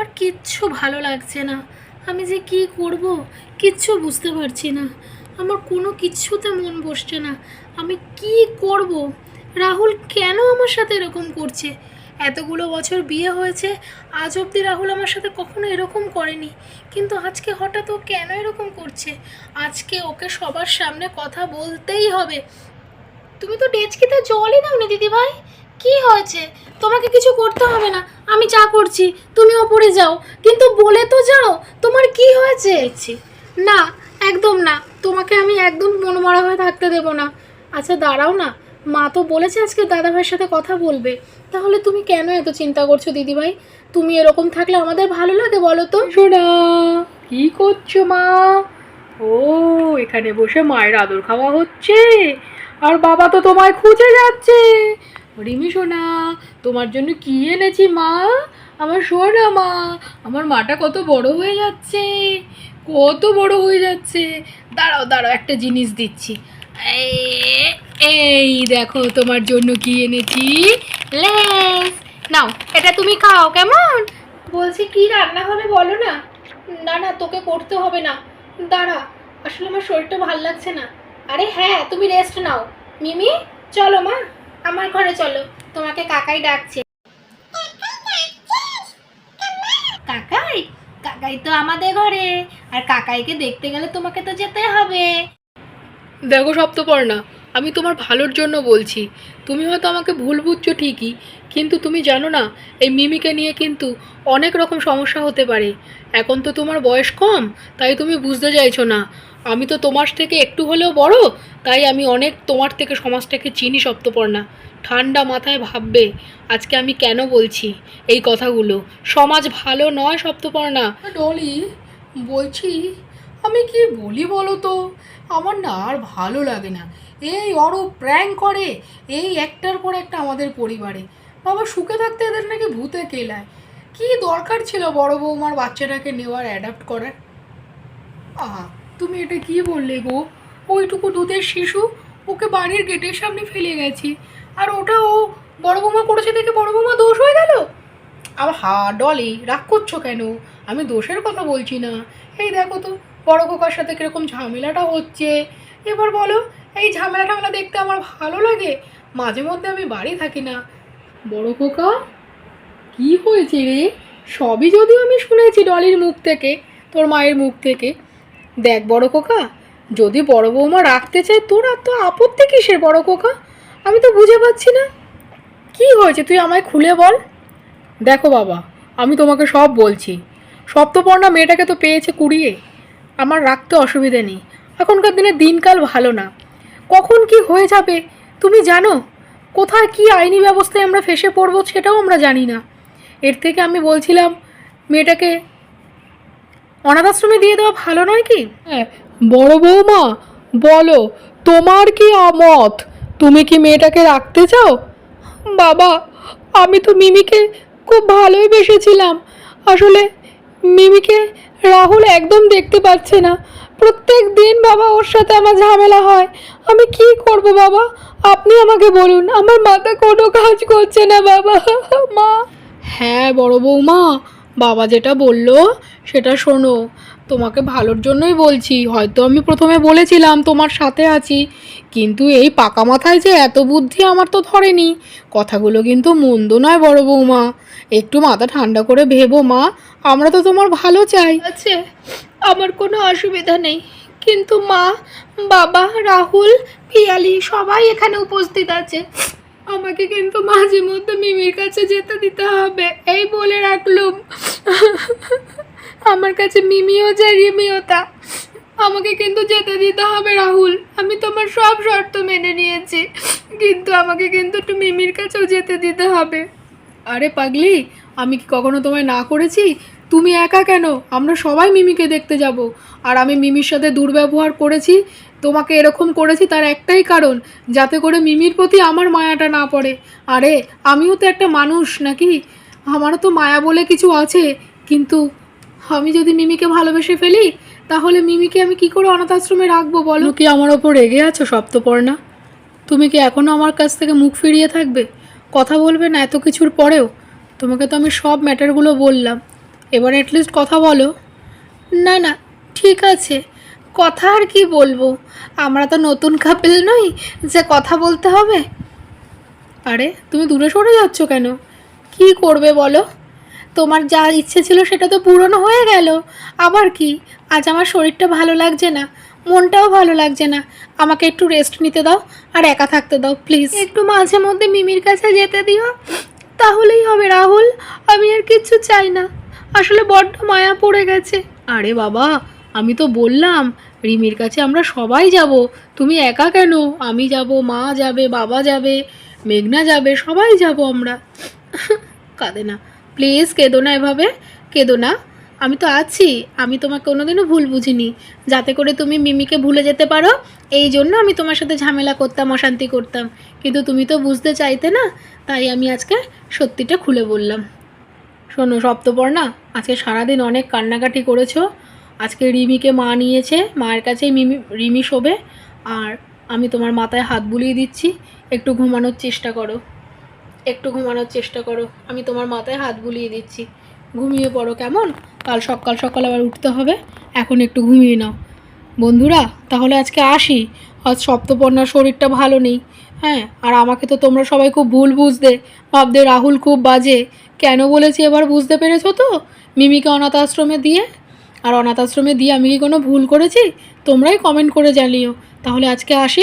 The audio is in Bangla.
আমার কিচ্ছু ভালো লাগছে না। আমি যে কি করব, কিচ্ছু বুঝতে পারছি না। আমার কোনো কিচ্ছুতে মন বসছে না। আমি কি করব? রাহুল কেন আমার সাথে এরকম করছে? এতগুলো বছর বিয়ে হয়েছে, আজ অবধি রাহুল আমার সাথে কখনো এরকম করেনি। কিন্তু আজকে হঠাৎ ও কেন এরকম করছে? আজকে ওকে সবার সামনে কথা বলতেই হবে। তুমি তো ডেচকিতে জলই দাওনি দিদি ভাই কি হয়েছে? তোমাকে কিছু করতে হবে না। আমি চা করছি, তুমি ওপরে যাও। কিন্তু বলে তো যাও, তোমার কি হয়েছে? না, একদম না। তোমাকে আমি একদম মনমরা হয়ে থাকতে দেব না। আচ্ছা দাঁড়াও না। মা তো বলেছে আজকে দাদা ভাইয়ের সাথে কথা বলবে। তাহলে তুমি কেন এত চিন্তা করছ দিদি ভাই তুমি এরকম থাকলে আমাদের ভালো লাগে, বলো তো। সোনা কি করছ মা? ও, এখানে বসে মায়ের আদর খাওয়া হচ্ছে। আর বাবা তো তোমায় খুঁজে যাচ্ছে। রিমি সোনা, তোমার জন্য কি এনেছি মা? আমার সোনা মা, আমার মাটা কত বড় হয়ে যাচ্ছে, কত বড় হয়ে যাচ্ছে। দাঁড়াও দাঁড়াও, একটা জিনিস দিচ্ছি। এই- দেখো, তোমার জন্য কি এনেছি? লেস। নাও, এটা তুমি খাও, কেমন? বলছি, কি রান্না হবে বলো না? না না, তোকে করতে হবে না। দাঁড়া, আসলে আমার শরীরটা ভালো লাগছে না। আরে হ্যাঁ তুমি রেস্ট নাও। মিমি, চলো মা। আমার ঘরে চলো, তোমাকে কাকাই ডাকছে। কাকাই? কাকাই তো আমাদের ঘরে, আর কাকাইকে দেখতে গেলে তোমাকে তো যেতে হবে। দেখো সপ্তপর্ণা, আমি তোমার ভালোর জন্য বলছি। তুমি হয়তো আমাকে ভুল বুঝছ ঠিকই, কিন্তু তুমি জানো না, এই মিমিকে নিয়ে কিন্তু অনেক রকম সমস্যা হতে পারে। এখন তো তোমার বয়স কম, তাই তুমি বুঝতে চাইছো না। আমি তো তোমার থেকে একটু হলেও বড় তাই আমি অনেক তোমার থেকে সমাজটাকে চিনি, সপ্তপর্ণা। ঠান্ডা মাথায় ভাববে, আজকে আমি কেন বলছি এই কথাগুলো? সমাজ ভালো নয়, সপ্তপর্ণা। ডলি, বলছি, আমি কি বলি বলো তো? আমার না আর ভালো লাগে না। এই অরূপ প্র্যাঙ্ক করে, এই একটার পর একটা আমাদের পরিবারে। বাবা, সুখে থাকতে এদের নাকি ভূতে কেলায়। কি দরকার ছিল বড় বৌমার বাচ্চাটাকে নেওয়ার অ্যাডাপ্ট করার? আহা, তুমি এটা কি বললে গো? ওইটুকু দুধের শিশু ওকে বাড়ির গেটের সামনে ফেলে গেছি। আর ওটা ও বড় বৌমা করেছে দেখে বড় বৌমা দোষ হয়ে গেল? আবার হা, ডলি, রাগ করছ কেন? আমি দোষের কথা বলছি না। এই দেখো তো, বড় খোকার সাথে কীরকম ঝামেলাটা হচ্ছে। এবার বলো, এই ঝামেলা ঝামেলা দেখতে আমার ভালো লাগে? মাঝে মধ্যে আমি বাড়ি থাকি না। বড় খোকা, কি হয়েছে রে? সবই যদিও আমি শুনেছি ডলির মুখ থেকে, তোর মায়ের মুখ থেকে। দেখ বড় খোকা যদি বড় বৌমা রাখতে চায়, তোর আর তো আপত্তি কিসের বড় খোকা? আমি তো বুঝে পাচ্ছি না। কি হয়েছে? তুই আমায় খুলে বল। দেখো বাবা, আমি তোমাকে সব বলছি। সপ্তপর্ণা মেয়েটাকে তো পেয়েছে কুড়িয়ে। আমার রাখতে অসুবিধে নেই। এখনকার দিনে দিনকাল ভালো না। কখন কি হয়ে যাবে, তুমি জানো? কোথায় কি আইনি ব্যবস্থায় আমরা ফেসে পড়ব সেটাও আমরা জানি না। এর থেকে আমি বলছিলাম, মেয়েটাকে অনাথ আশ্রমে দিয়ে দেওয়া ভালো নয় কি? হ্যাঁ বড় বৌমা বলো তোমার কি আমত তুমি কি মেয়েটাকে রাখতে চাও? বাবা আমি তো মিমিকে খুব ভালোই বেসেছিলাম। আসলে মিমিকে রাহুল একদম দেখতে পাচ্ছে না। প্রত্যেক দিন বাবা ওর সাথে আমার ঝামেলা হয়। আমি কি করব বাবা? আপনি আমাকে বলুন আমার মাথা কোনো কাজ করছে না বাবা মা। হ্যাঁ বড় বৌমা বাবা যেটা বলল সেটা শোনো, তোমাকে ভালোর জন্যই বলছি। হয়তো আমি প্রথমে বলেছিলাম তোমার সাথে আছি, কিন্তু এই পাকা মাথায় যে এত বুদ্ধি আমার তো ধরেনি। কথাগুলো কিন্তু মন্দ নয় বড় বৌমা। একটু মাথা ঠান্ডা করে ভেবো মা, আমরা তো তোমার ভালো চাই। আছে আমার কোনো অসুবিধা নেই। কিন্তু মা, বাবা, রাহুল, পিয়ালি সবাই এখানে উপস্থিত আছে। আমাকে কিন্তু মাঝে মধ্যে মিমির কাছে যেতে দিতে হবে, এই বলে রাখলুম। আমার কাছে মিমিও যা রিমিও তা। আমাকে কিন্তু যেতে দিতে হবে, রাহুল। আমি তোমার সব শর্ত মেনে নিয়েছি। কিন্তু আমাকে কিন্তু একটু মিমির কাছেও যেতে দিতে হবে। আরে পাগলি, আমি কি কখনো তোমায় না করেছি? তুমি একা কেন? আমরা সবাই মিমিকে দেখতে যাব। আর আমি মিমির সাথে দুর্ব্যবহার করেছি, তোমাকে এরকম করেছি তার একটাই কারণ, যাতে করে মিমির প্রতি আমার মায়াটা না পড়ে। আরে, আমিও তো একটা মানুষ নাকি? আমারও তো মায়া বলে কিছু আছে, কিন্তু আমি যদি মিমিকে ভালোবেসে ফেলি, তাহলে মিমিকে আমি কি করে অনাথ আশ্রমে রাখব বলো? কি আমার ওপর রেগে আছো, সপ্তপর্ণা? তুমি কি এখনও আমার কাছ থেকে মুখ ফিরিয়ে থাকবে? কথা বলবে না এত কিছুর পরেও? তোমাকে তো আমি সব ম্যাটারগুলো বললাম। এবার অ্যাটলিস্ট কথা বলো। না না, ঠিক আছে। কথা আর কি বলব? আমরা তো নতুন কাপেল নই, যে কথা বলতে হবে। আরে, তুমি দূরে সরে যাচ্ছ কেন? কি করবে বলো? তোমার যা ইচ্ছে ছিল সেটা তো পূরণ হয়ে গেল। আবার কি? আজ আমার শরীরটা ভালো লাগছে না মনটাও ভালো লাগছে না। আমাকে একটু রেস্ট নিতে দাও আর একা থাকতে দাও প্লিজ একটু মাঝে মধ্যে মিমির কাছে যেতে দিও তাহলেই হবে রাহুল। আমি আর কিচ্ছু চাই না। আসলে বড্ড মায়া পড়ে গেছে। আরে বাবা আমি তো বললাম রিমির কাছে আমরা সবাই যাব। তুমি একা কেন? আমি যাব মা যাবে বাবা যাবে মেঘনা যাবে সবাই যাব আমরা। কাঁদে না। প্লিজ কেঁদো না এভাবে, কেঁদো না। আমি তো আছি, আমি তোমাকে কোনোদিনও ভুল বুঝিনি। যাতে করে তুমি মিমিকে ভুলে যেতে পারো, এই জন্য আমি তোমার সাথে ঝামেলা করতাম, অশান্তি করতাম। কিন্তু তুমি তো বুঝতে চাইতে না, তাই আমি আজকে সত্যিটা খুলে বললাম। শোনো সপ্তপর্ণা আজকে সারাদিন অনেক কান্নাকাটি করেছ। আজকে রিমিকে মা নিয়েছে, মায়ের কাছেই মিমি, রিমি শোবে। আর আমি তোমার মাথায় হাত বুলিয়ে দিচ্ছি, একটু ঘুমানোর চেষ্টা করো। একটু ঘুমানোর চেষ্টা করো। আমি তোমার মাথায় হাত বুলিয়ে দিচ্ছি। ঘুমিয়ে পড়ো কেমন? কাল সকাল সকাল আবার উঠতে হবে। এখন একটু ঘুমিয়ে নাও। বন্ধুরা, তাহলে আজকে আসি। আজ সপ্তপর্ণার শরীরটা ভালো নেই। হ্যাঁ আর আমাকে তো তোমরা সবাই খুব ভুল বুঝতে। ভাবতে রাহুল খুব বাজে। কেন বলেছি এবার বুঝতে পেরেছ তো? মিমিকে অনাথ আশ্রমে দিয়ে। আর অনাথ আশ্রমে দিয়ে আমি কি কোনো ভুল করেছি? তোমরাই কমেন্ট করে জানিও। তাহলে আজকে আসি।